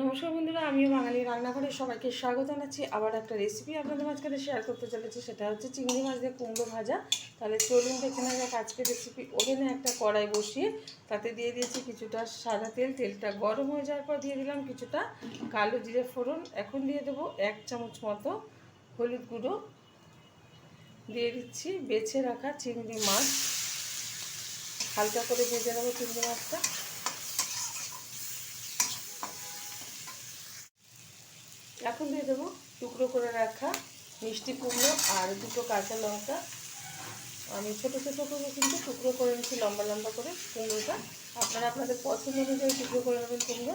নমস্কার বন্ধুরা, আমিও বাঙালি রান্নাঘরে সবাইকে স্বাগত জানাচ্ছি। আবার একটা রেসিপি আপনাদের মাঝখানে শেয়ার করতে চলেছি, সেটা হচ্ছে চিংড়ি মাছ দিয়ে কুমড়ো ভাজা। তাহলে চলুন দেখে নেওয়া যাক আজকে রেসিপি ওভেনে একটা কড়াই বসিয়ে তাতে দিয়ে দিয়েছি কিছুটা সাদা তেল। তেলটা গরম হয়ে যাওয়ার পর দিয়ে দিলাম কিছুটা কালো জিরে ফোড়ন। এখন দিয়ে দেবো এক চামচ মতো হলুদ গুঁড়ো। দিয়ে দিচ্ছি বেছে রাখা চিংড়ি মাছ। হালকা করে ভেজে নেব চিংড়ি মাছটা। এখন দিয়ে দেবো টুকরো করে রাখা মিষ্টি কুমড়ো আর দুটো কাঁচা লঙ্কা। আমি ছোটো ছোটো করে কিন্তু টুকরো করে নিচ্ছি, লম্বা লম্বা করে কুমড়োটা। আপনারা আপনাদের পছন্দ অনুযায়ী টুকরো করে নেবেন কুমড়ো।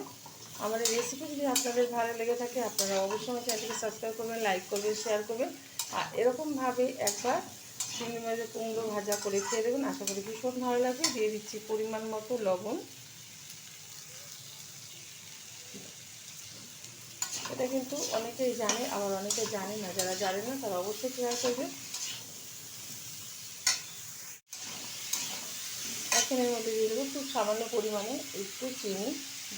আমার এই রেসিপি যদি আপনাদের ভালো লেগে থাকে, আপনারা অবশ্যই আমার চ্যানেলটিকে সাবস্ক্রাইব করবেন লাইক করবেন শেয়ার করবেন। আর এরকমভাবে একবার চিংড়ি মাছের কুমড়ো ভাজা করে খেয়ে দেবেন। আশা করি ভীষণ ভালো লাগবে। দিয়ে দিচ্ছি পরিমাণ মতো লবণ। এটা কিন্তু অনেকেই জানে, আবার অনেকে জানে না, যারা জানে না তারা অবশ্যই ট্রাই করবে। এখন এর মধ্যে দিয়ে দেবো খুব সামান্য পরিমাণে একটু চিনি।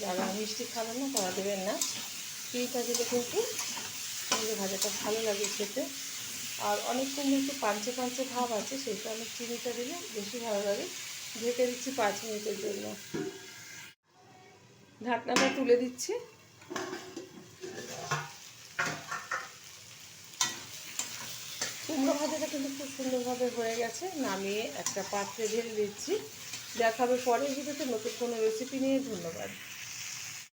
যারা মিষ্টি খাবেন না, তারা দেবেন না। চিনিটা দিলে কিন্তু কুমড়ো ভাজাটা ভালো লাগে খেতে। আর অনেক কুমড়ো একটু পাঞ্চে পাঞ্চে ভাব আছে, সেই কারণে চিনিটা দিলে বেশি ভালো লাগে। ঢেকে দিচ্ছি পাঁচ মিনিটের জন্য। ঢাকনাটা তুলে দিচ্ছি। কুমড়ো ভাজাটা কিন্তু খুব সুন্দরভাবে হয়ে গেছে। নামিয়ে একটা পাত্রে ঢেলে দিচ্ছি। দেখাবে পরের ভিডিওতে নতুন কোনো রেসিপি নিয়ে। ধন্যবাদ।